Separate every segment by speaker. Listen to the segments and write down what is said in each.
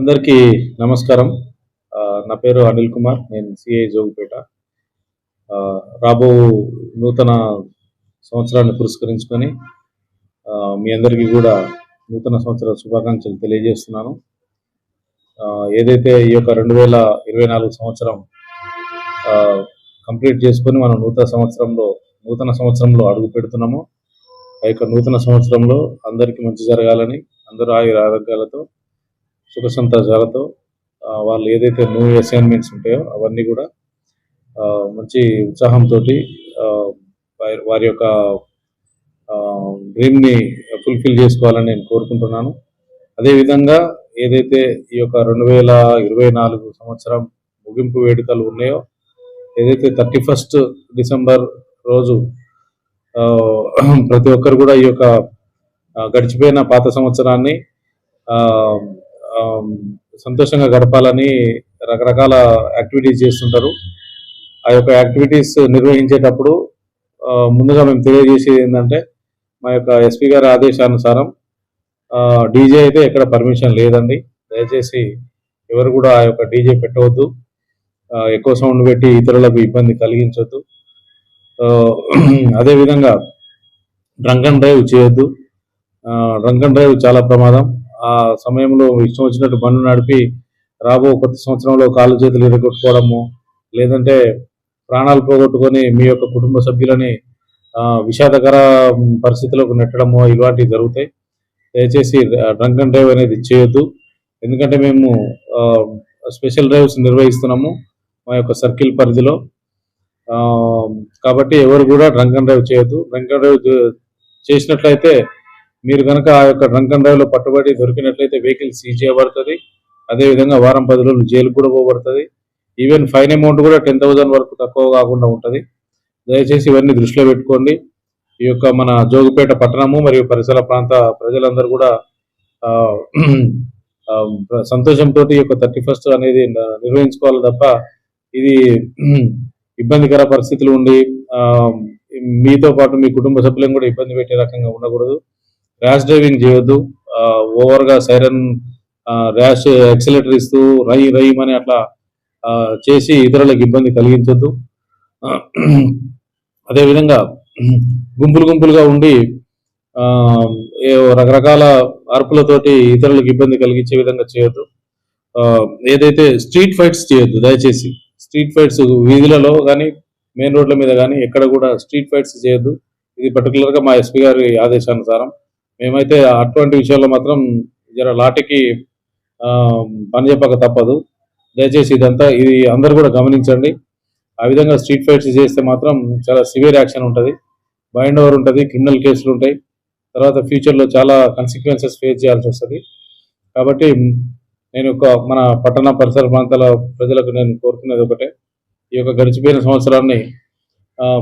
Speaker 1: అందరికీ నమస్కారం. నా పేరు అనిల్ కుమార్ నేను సిఐ జోగుపేట. రాబో నూతన సంవత్సరాన్ని పురస్కరించుకొని మీ అందరికీ కూడా నూతన సంవత్సర శుభాకాంక్షలు తెలియజేస్తున్నాను. ఏదైతే ఈ యొక్క రెండు వేల ఇరవై నాలుగు సంవత్సరం కంప్లీట్ చేసుకొని మనం నూతన సంవత్సరంలో నూతన సంవత్సరంలో అడుగు పెడుతున్నామో ఆ యొక్క నూతన సంవత్సరంలో అందరికీ మంచి జరగాలని అందరూ ఆయుర ఆరోగ్యాలతో సుఖ సంతోషాలతో వాళ్ళు ఏదైతే న్యూ అసైన్మెంట్స్ ఉంటాయో అవన్నీ కూడా మంచి ఉత్సాహంతో వారి యొక్క డ్రీమ్ని ఫుల్ఫిల్ చేసుకోవాలని నేను కోరుకుంటున్నాను. అదేవిధంగా ఏదైతే ఈ యొక్క రెండు వేల ఇరవై నాలుగు సంవత్సరం ముగింపు వేడుకలు ఉన్నాయో ఏదైతే థర్టీ ఫస్ట్ డిసెంబర్ రోజు ప్రతి ఒక్కరు కూడా ఈ యొక్క గడిచిపోయిన పాత సంవత్సరాన్ని సంతోషంగా గడపాలని రకరకాల యాక్టివిటీస్ చేస్తుంటారు. ఆ యొక్క యాక్టివిటీస్ నిర్వహించేటప్పుడు ముందుగా మేము తెలియజేసేది ఏంటంటే మా యొక్క ఎస్పీ గారి ఆదేశానుసారం డీజే అయితే ఎక్కడ పర్మిషన్ లేదండి. దయచేసి ఎవరు కూడా ఆ యొక్క డీజే పెట్టవద్దు. ఎక్కువ సౌండ్ పెట్టి ఇతరులకు ఇబ్బంది కలిగించవద్దు అదేవిధంగా డ్రంక్ అండ్ డ్రైవ్ చేయొద్దు. డ్రంక్ అండ్ డ్రైవ్ చాలా ప్రమాదం. ఆ సమయంలో ఇష్టం వచ్చినట్టు బండ్లు నడిపి రాబో కొత్త సంవత్సరంలో కాళ్ళు చేతులు ఎరగొట్టుకోవడము లేదంటే ప్రాణాలు పోగొట్టుకొని మీ యొక్క కుటుంబ సభ్యులని విషాదకర పరిస్థితులకు నెట్టడము ఇలాంటివి జరుగుతాయి. దయచేసి డ్రంక్ అండ్ డ్రైవ్ అనేది చేయొద్దు. ఎందుకంటే మేము స్పెషల్ డ్రైవ్స్ నిర్వహిస్తున్నాము మా యొక్క సర్కిల్ పరిధిలో. కాబట్టి ఎవరు కూడా డ్రంక్ అండ్ డ్రైవ్ చేయొద్దు. డ్రంక్ అండ్ డ్రైవ్ చేసినట్లయితే మీరు కనుక ఆ యొక్క డ్రంక్ అండ్ డ్రైవ్లో పట్టుబడి దొరికినట్లయితే వెహికల్ సీజ్ చేయబడుతుంది. అదేవిధంగా వారం పది రోజులు జైలు కూడా పోబడుతుంది. ఈవెన్ ఫైన్ అమౌంట్ కూడా టెన్ థౌసండ్ వరకు తక్కువ కాకుండా ఉంటుంది. దయచేసి ఇవన్నీ దృష్టిలో పెట్టుకోండి. ఈ యొక్క మన జోగిపేట పట్టణము మరియు పరిసర ప్రాంత ప్రజలందరూ కూడా సంతోషంతో ఈ యొక్క థర్టీ ఫస్ట్ అనేది నిర్వహించుకోవాలి తప్ప ఇది ఇబ్బందికర పరిస్థితులు ఉండి మీతో పాటు మీ కుటుంబ సభ్యులను కూడా ఇబ్బంది పెట్టే రకంగా ఉండకూడదు. ర్యాష్ డ్రైవింగ్ చేయొద్దు. ఓవర్గా సైరన్ ర్యాష్ ఎక్సలేటర్ ఇస్తూ రై రయ్యమని అట్లా చేసి ఇతరులకు ఇబ్బంది కలిగించొద్దు. అదేవిధంగా గుంపులు గుంపులుగా ఉండి ఏ రకరకాల అరుపులతోటి ఇతరులకు ఇబ్బంది కలిగించే విధంగా చేయొద్దు. ఏదైతే స్ట్రీట్ ఫైట్స్ చేయొద్దు దయచేసి. స్ట్రీట్ ఫైట్స్ వీధులలో కానీ మెయిన్ రోడ్ల మీద కానీ ఎక్కడ కూడా స్ట్రీట్ ఫైట్స్ చేయొద్దు. ఇది పర్టికులర్గా మా ఎస్పీ గారి ఆదేశానుసారం. మేమైతే అటువంటి విషయాల్లో మాత్రం జర లాటికి పని చెప్పక తప్పదు. దయచేసి ఇదంతా ఇది అందరు కూడా గమనించండి. ఆ విధంగా స్ట్రీట్ ఫైట్స్ చేస్తే మాత్రం చాలా సివియర్ యాక్షన్ ఉంటుంది. బైండ్ ఓవర్ ఉంటుంది క్రిమినల్ కేసులు ఉంటాయి. తర్వాత ఫ్యూచర్లో చాలా కన్సిక్వెన్సెస్ ఫేస్ చేయాల్సి వస్తుంది. కాబట్టి నేను ఒక మన పట్టణ పరిసర ప్రాంతాల ప్రజలకు నేను కోరుకునేది ఒకటే. ఈ యొక్క గడిచిపోయిన సంవత్సరాన్ని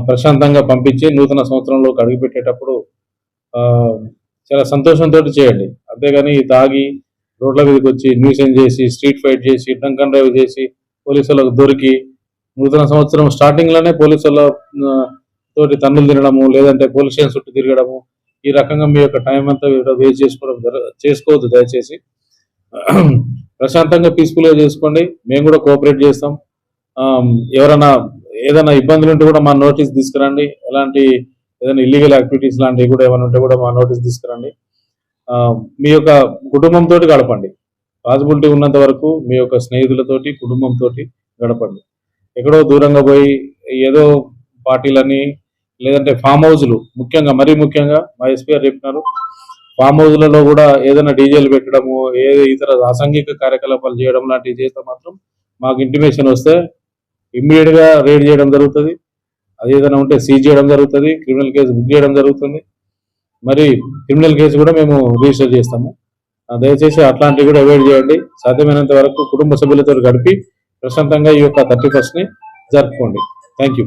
Speaker 1: ప్రశాంతంగా పంపించి నూతన సంవత్సరంలో అడుగుపెట్టేటప్పుడు చాలా సంతోషంతో చేయండి. అంతేగాని తాగి రోడ్ల మీదకి వచ్చి న్యూసెన్స్ చేసి స్ట్రీట్ ఫైట్ చేసి డ్రంక్ అండ్ డ్రైవ్ చేసి పోలీసులకు దొరికి నూతన సంవత్సరం స్టార్టింగ్లోనే పోలీసుల తోటి తన్నులు తినడము లేదంటే పోలీస్ స్టేషన్ చుట్టూ తిరగడము ఈ రకంగా మీ యొక్క టైం అంతా వేస్ట్ చేసుకోవడం చేసుకోవద్దు దయచేసి. ప్రశాంతంగా పీస్ఫుల్గా చేసుకోండి. మేము కూడా కోఆపరేట్ చేస్తాం. ఎవరైనా ఏదైనా ఇబ్బందులు ఉంటే కూడా మా నోటీస్ తీసుకురండి. ఎలాంటి ఏదైనా ఇల్లీగల్ యాక్టివిటీస్ లాంటివి కూడా ఏమైనా ఉంటే కూడా మా నోటీస్ తీసుకురండి. మీ యొక్క కుటుంబంతో గడపండి. పాసిబిలిటీ ఉన్నంత వరకు మీ యొక్క స్నేహితులతోటి కుటుంబంతో గడపండి. ఎక్కడో దూరంగా పోయి ఏదో పార్టీలని లేదంటే ఫామ్ హౌస్లు ముఖ్యంగా మరీ ముఖ్యంగా మా ఎస్పీ గారు చెప్పినారు ఫామ్ హౌస్లలో కూడా ఏదైనా డీజేలు పెట్టడము ఏదో ఇతర అసాంఘిక కార్యకలాపాలు చేయడం లాంటివి చేస్తే మాత్రం మాకు ఇంటిమేషన్ వస్తే ఇమ్మీడియట్గా రేడ్ చేయడం జరుగుతుంది. అది ఏదైనా ఉంటే సీజ్ చేయడం జరుగుతుంది క్రిమినల్ కేసు బుక్ చేయడం జరుగుతుంది. మరి క్రిమినల్ కేసు కూడా మేము రిజిస్టర్ చేస్తాము. దయచేసి అట్లాంటివి కూడా అవాయిడ్ చేయండి. సాధ్యమైనంత వరకు కుటుంబ సభ్యులతో గడిపి ప్రశాంతంగా ఈ యొక్క థర్టీ ఫస్ట్ని జరుపుకోండి. Thank you.